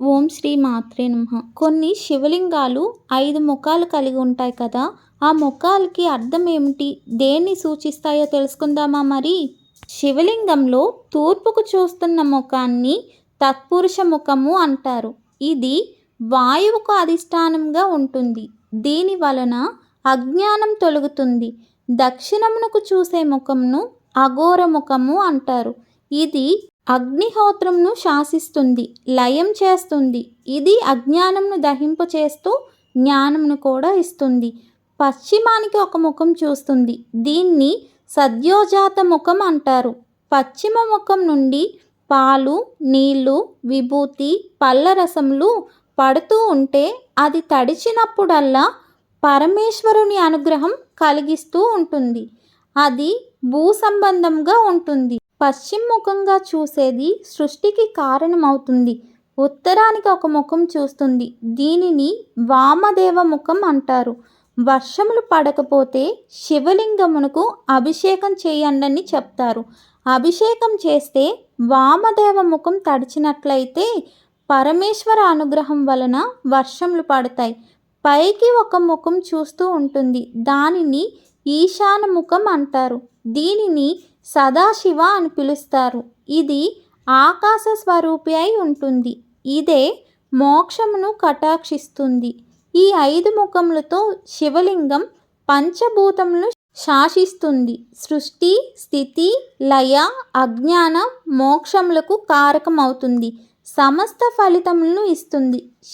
ఓం శ్రీ మాత్రే నమ. కొన్ని శివలింగాలు ఐదు ముఖాలు కలిగి ఉంటాయి కదా ఆ ముఖాలకి అర్థం ఏమిటి? దేన్ని సూచిస్తాయో తెలుసుకుందామా మరి? శివలింగంలో తూర్పుకు చూస్తున్న ముఖాన్ని తత్పురుష ముఖము అంటారు. ఇది వాయువుకు అధిష్టానంగా ఉంటుంది. దీని వలన అజ్ఞానం తొలగుతుంది. దక్షిణమునకు చూసే ముఖమును అఘోర ముఖము అంటారు. ఇది అగ్నిహోత్రంను శాసిస్తుంది లయం చేస్తుంది. ఇది అజ్ఞానంను దహింపచేస్తూ జ్ఞానంను కూడా ఇస్తుంది. పశ్చిమానికి ఒక ముఖం చూస్తుంది. దీన్ని సద్యోజాత ముఖం అంటారు. పశ్చిమ ముఖం నుండి పాలు నీళ్ళు విభూతి పళ్ళరసములు పడుతూ ఉంటే అది తడిచినప్పుడల్లా పరమేశ్వరుని అనుగ్రహం కలిగిస్తూ ఉంటుంది. అది భూ సంబంధంగా ఉంటుంది. పశ్చిమముఖంగా చూసేది సృష్టికి కారణమవుతుంది. ఉత్తరానికి ఒక ముఖం చూస్తుంది. దీనిని వామదేవ ముఖం అంటారు. వర్షములు పడకపోతే శివలింగమునకు అభిషేకం చేయండని చెప్తారు. అభిషేకం చేస్తే వామదేవ ముఖం తడిచినట్లయితే పరమేశ్వర అనుగ్రహం వలన వర్షములు పడతాయి. పైకి ఒక ముఖం చూస్తూ ఉంటుంది. దానిని ఈశానముఖం అంటారు. దీనిని సదాశివ అని పిలుస్తారు. ఇది ఆకాశ స్వరూపి అయి ఉంటుంది. ఇదే మోక్షమును కటాక్షిస్తుంది. ఈ ఐదు ముఖములతో శివలింగం పంచభూతములు శాసిస్తుంది. సృష్టి స్థితి లయ అజ్ఞాన మోక్షములకు కారకమవుతుంది. సమస్త ఫలితములను ఇస్తుంది.